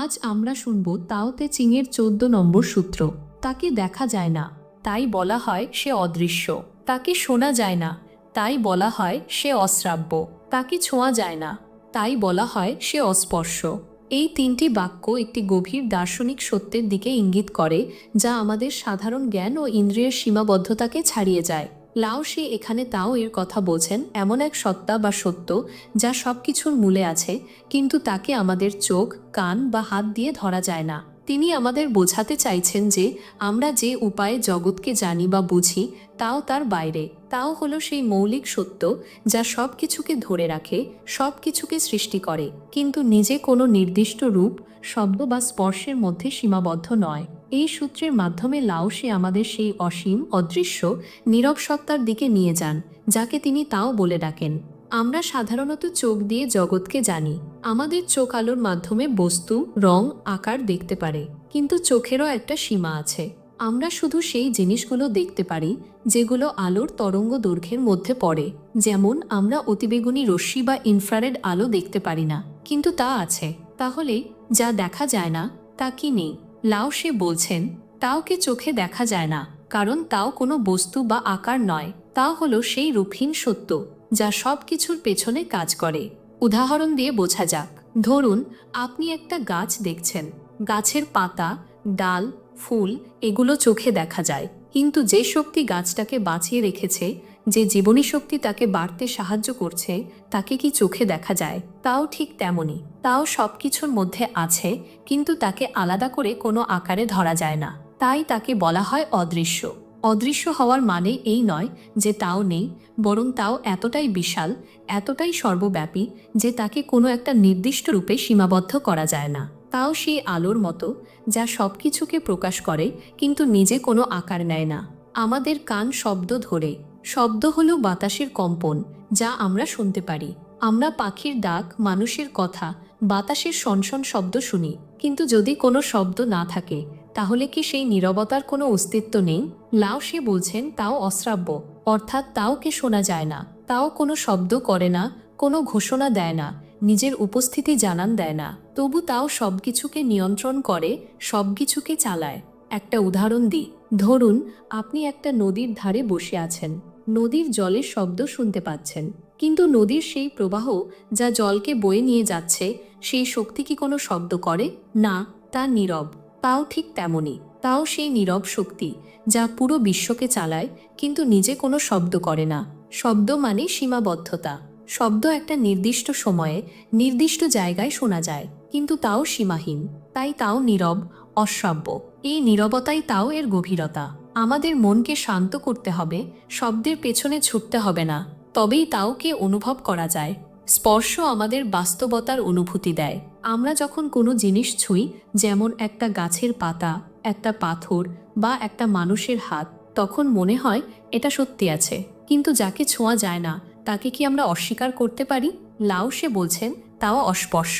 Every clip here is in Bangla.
আজ আমরা শুনব তাওতে চিংয়ের চোদ্দ নম্বর সূত্র। তাকে দেখা যায় না, তাই বলা হয় সে অদৃশ্য। তাকে শোনা যায় না, তাই বলা হয় সে অশ্রাব্য। তাকে ছোঁয়া যায় না, তাই বলা হয় সে অস্পর্শ। এই তিনটি বাক্য একটি গভীর দার্শনিক সত্যের দিকে ইঙ্গিত করে, যা আমাদের সাধারণ জ্ঞান ও ইন্দ্রিয়ের সীমাবদ্ধতাকে ছাড়িয়ে যায়। লাওসি এখানে তাও এর কথা বলছেন এমন এক সত্তা বা সত্য যা সব কিছুর মূলে আছে, কিন্তু তাকে আমাদের চোখ, কান বা হাত দিয়ে ধরা যায় না। তিনি আমাদের বোঝাতে চাইছেন যে, আমরা যে উপায়ে জগৎকে জানি বা বুঝি, তাও তার বাইরে। তাও হলো সেই মৌলিক সত্য যা সব কিছুকে ধরে রাখে সব কিছুকে সৃষ্টি করে। কিন্তু নিজে কোনো নির্দিষ্ট রূপ, শব্দ বা স্পর্শের মধ্যে সীমাবদ্ধ নয়। এই সূত্রের মাধ্যমে লাওসে আমাদের সেই অসীম, অদৃশ্য, নীরব সত্তার দিকে নিয়ে যান, যাকে তিনি তাও বলে ডাকেন। আমরা সাধারণত চোখ দিয়ে জগৎকে জানি। আমাদের চোখ আলোর মাধ্যমে বস্তু, রং, আকার দেখতে পারে, কিন্তু চোখেরও একটা সীমা আছে। আমরা শুধু সেই জিনিসগুলো দেখতে পারি, যেগুলো আলোর তরঙ্গ দৈর্ঘ্যের মধ্যে পড়ে, যেমন আমরা অতিবেগুনি রশ্মি বা ইনফ্রারেড আলো দেখতে পারি না, কিন্তু তা আছে। তাহলে যা দেখা যায় না, তা কি নেই? লাও সে বলছেন তাওকে চোখে দেখা যায় না, কারণ তাও কোনো বস্তু বা আকার নয় তা হলো সেই রূপহীন সত্য, যা সব কিছুর পেছনে কাজ করে। উদাহরণ দিয়ে বোঝা যাক। ধরুন, আপনি একটা গাছ দেখছেন। গাছের পাতা, ডাল, ফুল, এগুলো চোখে দেখা যায়। কিন্তু যে শক্তি গাছটাকে বাঁচিয়ে রেখেছে, যে জীবনী শক্তি তাকে বাড়তে সাহায্য করছে, তাকে কি চোখে দেখা যায়? তাও ঠিক তেমনই। তাও সব কিছুর মধ্যে আছে, কিন্তু তাকে আলাদা করে কোনো আকারে ধরা যায় না। তাই তাকে বলা হয় অদৃশ্য। অদৃশ্য হওয়ার মানে এই নয় যে তাও নেই, বরং তাও এতটাই বিশাল, এতটাই সর্বব্যাপী যে তাকে কোনো একটা নির্দিষ্ট রূপে সীমাবদ্ধ করা যায় না। তাও সেই আলোর মতো, যা সব কিছুকে প্রকাশ করে, কিন্তু নিজে কোনো আকার নেয় না। আমাদের কান শব্দ ধরে। শব্দ হলো বাতাসের কম্পন, যা আমরা শুনতে পারি। আমরা পাখির ডাক, মানুষের কথা, বাতাসের সনসন শব্দ শুনি। কিন্তু যদি কোনো শব্দ না থাকে, তাহলে কি সেই নীরবতার কোনো অস্তিত্ব নেই? লাও সে বলছেন, তাও অশ্রাব্য। অর্থাৎ তাও কে শোনা যায় না। তাও কোনো শব্দ করে না, কোনো ঘোষণা দেয় না। নিজের উপস্থিতি জানান দেয় না। তবু তাও সব কিছুকে নিয়ন্ত্রণ করে সব কিছুকে চালায়। একটা উদাহরণ দিই। ধরুন, আপনি একটা নদীর ধারে বসে আছেন। নদীর জলের শব্দ শুনতে পাচ্ছেন। কিন্তু নদীর সেই প্রবাহ যা জলকে বয়ে নিয়ে যাচ্ছে, সেই শক্তি কি কোনো শব্দ করে? না, তা নীরব। তাও ঠিক তেমনই। তাও সেই নীরব শক্তি যা পুরো বিশ্বকে চালায়, কিন্তু নিজে কোনো শব্দ করে না। শব্দ মানে সীমাবদ্ধতা। শব্দ একটা নির্দিষ্ট সময়ে নির্দিষ্ট জায়গায় শোনা যায়, কিন্তু তাও সীমাহীন, তাই তাও নীরব, অশ্রাব্য। এই নীরবতাই তাও এর গভীরতা। আমাদের মনকে শান্ত করতে হবে, শব্দের পেছনে ছুটতে হবে না, তবেই তাওকে অনুভব করা যায়। স্পর্শ আমাদের বাস্তবতার অনুভূতি দেয়। আমরা যখন কোনো জিনিস ছুঁই, যেমন একটা গাছের পাতা, একটা পাথর বা একটা মানুষের হাত, তখন মনে হয় এটা সত্যি আছে। কিন্তু যাকে ছোঁয়া যায় না তাকে কি আমরা অস্বীকার করতে পারি? লাও সে বলছেন, তাও অস্পর্শ।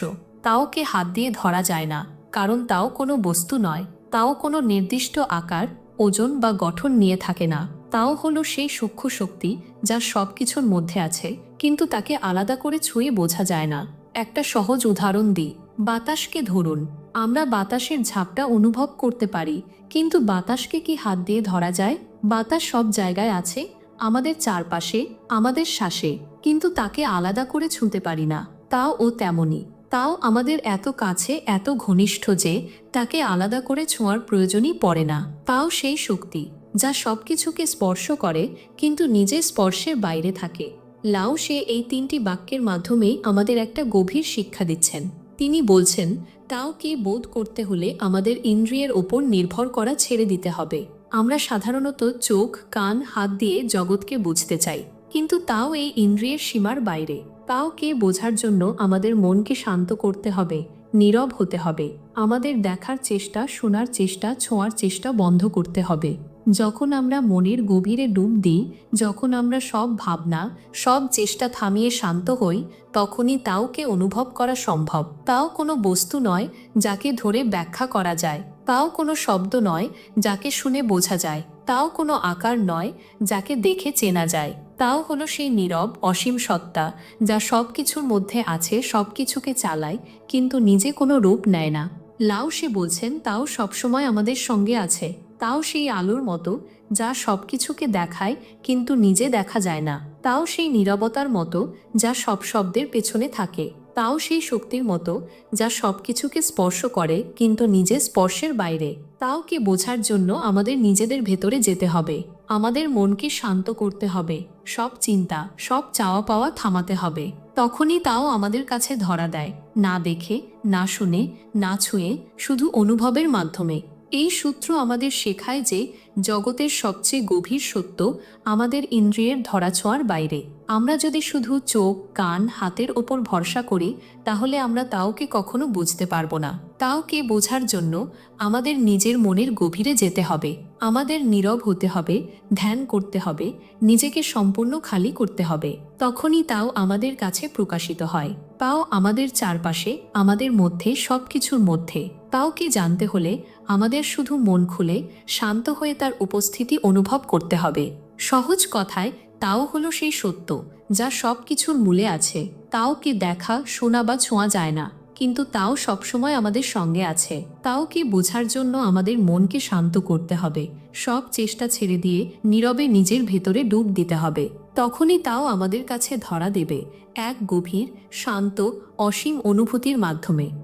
তাওকে হাত দিয়ে ধরা যায় না, কারণ তাও কোনো বস্তু নয়। তাও কোনো নির্দিষ্ট আকার, ওজন বা গঠন নিয়ে থাকে না। তাও হলো সেই সূক্ষ্ম শক্তি যা সব কিছুর মধ্যে আছে, কিন্তু তাকে আলাদা করে ছুঁয়ে বোঝা যায় না। একটা সহজ উদাহরণ দিই, বাতাসকে ধরুন। আমরা বাতাসের ঝাপটা অনুভব করতে পারি, কিন্তু বাতাসকে কি হাত দিয়ে ধরা যায়? বাতাস সব জায়গায় আছে আমাদের চারপাশে, আমাদের শ্বাসে, কিন্তু তাকে আলাদা করে ছুঁতে পারি না। তাও ও তেমনই। তাও আমাদের এত কাছে, এত ঘনিষ্ঠ যে, তাকে আলাদা করে ছোঁয়ার প্রয়োজনই পড়ে না। তাও সেই শক্তি, যা সব কিছুকে স্পর্শ করে, কিন্তু নিজে স্পর্শের বাইরে থাকে। লাও সে এই তিনটি বাক্যের মাধ্যমেই আমাদের একটা গভীর শিক্ষা দিচ্ছেন। তিনি বলছেন তাওকে বোধ করতে হলে আমাদের ইন্দ্রিয়ের ওপর নির্ভর করা ছেড়ে দিতে হবে। আমরা সাধারণত চোখ, কান, হাত দিয়ে জগৎকে বুঝতে চাই। কিন্তু তাও এই ইন্দ্রিয়ের সীমার বাইরে। তাওকে বোঝার জন্য আমাদের মনকে শান্ত করতে হবে, নীরব হতে হবে। আমাদের দেখার চেষ্টা, শোনার চেষ্টা, ছোঁয়ার চেষ্টা বন্ধ করতে হবে। যখন আমরা মনের গভীরে ডুব দিই, যখন আমরা সব ভাবনা, সব চেষ্টা থামিয়ে শান্ত হই, তখনই তাওকে অনুভব করা সম্ভব। তাও কোনো বস্তু নয়, যাকে ধরে ব্যাখ্যা করা যায়। তাও কোনো শব্দ নয় যাকে শুনে বোঝা যায়, তাও কোনো আকার নয় যাকে দেখে চেনা যায়। তাও হলো সেই নীরব, অসীম সত্তা, যা সব কিছুর মধ্যে আছে সব কিছুকে চালায়, কিন্তু নিজে কোনো রূপ নেয় না। লাউ সে বলছেন, তাও সবসময় আমাদের সঙ্গে আছে। তাও সেই আলোর মতো, যা সব কিছুকে দেখায়, কিন্তু নিজে দেখা যায় না। তাও সেই নীরবতার মতো, যা সব শব্দের পেছনে থাকে। তাও সেই শক্তির মতো যা সব কিছুকে স্পর্শ করে কিন্তু নিজে স্পর্শের বাইরে। তাও কে বোঝার জন্য আমাদের নিজেদের ভেতরে যেতে হবে। আমাদের মনকে শান্ত করতে হবে। সব চিন্তা, সব চাওয়া পাওয়া থামাতে হবে। তখনই তাও আমাদের কাছে ধরা দেয়। না দেখে, না শুনে, না ছুঁয়ে, শুধু অনুভবের মাধ্যমে। এই সূত্র আমাদের শেখায় যে জগতের সবচেয়ে গভীর সত্য আমাদের ইন্দ্রিয়ের ধরাছোঁয়ার বাইরে। আমরা যদি শুধু চোখ, কান, হাতের ওপর ভরসা করি, তাহলে আমরা তাওকে কখনো বুঝতে পারব না। তাওকে বোঝার জন্য আমাদের নিজের মনের গভীরে যেতে হবে, আমাদের নীরব হতে হবে, ধ্যান করতে হবে, নিজেকে সম্পূর্ণ খালি করতে হবে। তখনই তাও আমাদের কাছে প্রকাশিত হয়। তাও আমাদের চারপাশে, আমাদের মধ্যে সব কিছুর মধ্যে তাওকে জানতে হলে আমাদের শুধু মন খুলে শান্ত হয়ে তার উপস্থিতি অনুভব করতে হবে। সহজ কথায়, তাও হলো সেই সত্য, যা সব কিছুর মূলে আছে। তাওকে দেখা, শোনা বা ছোঁয়া যায় না, কিন্তু তাও সবসময় আমাদের সঙ্গে আছে। তাও কি বোঝার জন্য আমাদের মনকে শান্ত করতে হবে। সব চেষ্টা ছেড়ে দিয়ে নীরবে নিজের ভেতরে ডুব দিতে হবে। তখনই তাও আমাদের কাছে ধরা দেবে, এক গভীর, শান্ত, অসীম অনুভূতির মাধ্যমে।